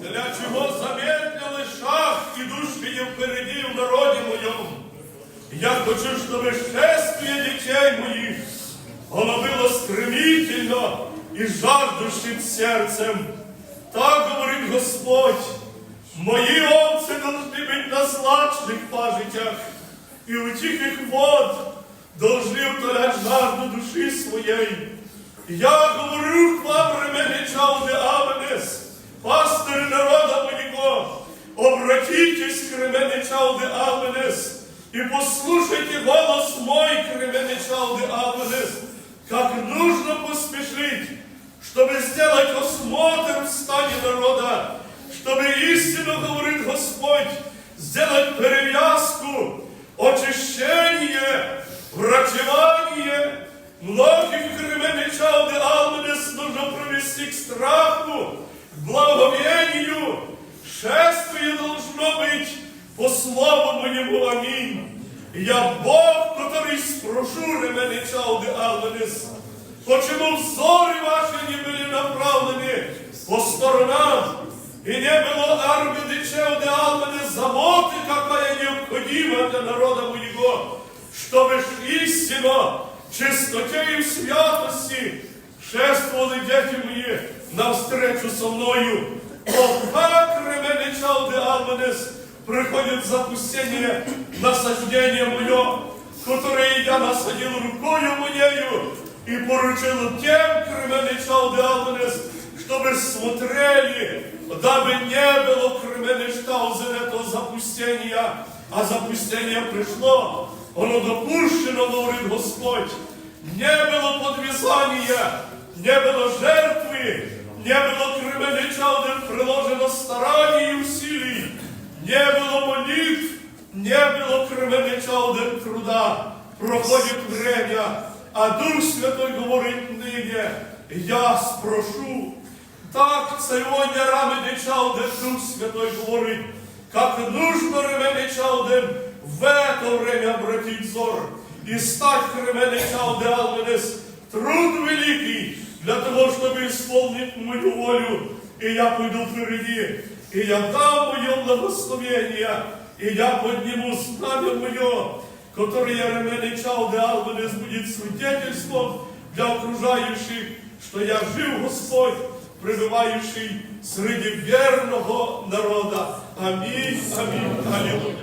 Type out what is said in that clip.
Для чего замедляли шаг, идущий впереди в народе моем? Я хочу, чтобы шествие детей моих оно было стремительно и жаждущим сердцем. Так говорит Господь, мои овцы должны быть на злачных пажитях, и у тихих вод должны утолять жажду души своей. Я говорю к вам, ремени чалды обратитесь к ремени чалды Аменес, и послушайте голос мой, к ремени чалды Аменес, как нужно поспешить, чтобы сделать осмотр в стане народа, чтобы истинно, говорит Господь, сделать перевязку, очищение, врачевание. Многих кременный чалды Алманес нужно провести к страху, к благовению. Шествие должно быть по слову моему. Аминь. Я Бог, который спрошу ременный чалды Алманес. Почему взоры ваши не были направлены по сторонам, и не было арбидичев де Алмане заботы, какая необходима для народа моего, чтобы ж истинно, в чистоте и в святости шествовали дети мои навстречу со мною. О, как ременный чалды Алманес приходит запустение насаждение мое, которое я насадил рукою моею, и поручил тем, кременный чалды Алманес, чтобы смотрели, дабы не было кременный штаузен этого запустения, а запустение пришло, оно допущено, говорит Господь. Не было подвязания, не было жертвы, не было кременный чалды приложено стараний и усилий, было кременный чалды труда. Проходит время, а Дух Святой говорит ныне, я спрошу. Так сегодня раме чалде Дух Святой говорит, как нужно ремене чалдем в это время обратить взор и стать ремене чалде Алменес. Труд великий для того, чтобы исполнить мою волю. И я пойду впереди, и я дам мое благословение, и я подниму знамя мое, которое ремене чалде Алменес будет свидетельством для окружающих, что я жив Господь, пребывающий среди верного народа. Аминь, аминь, аллилуйя.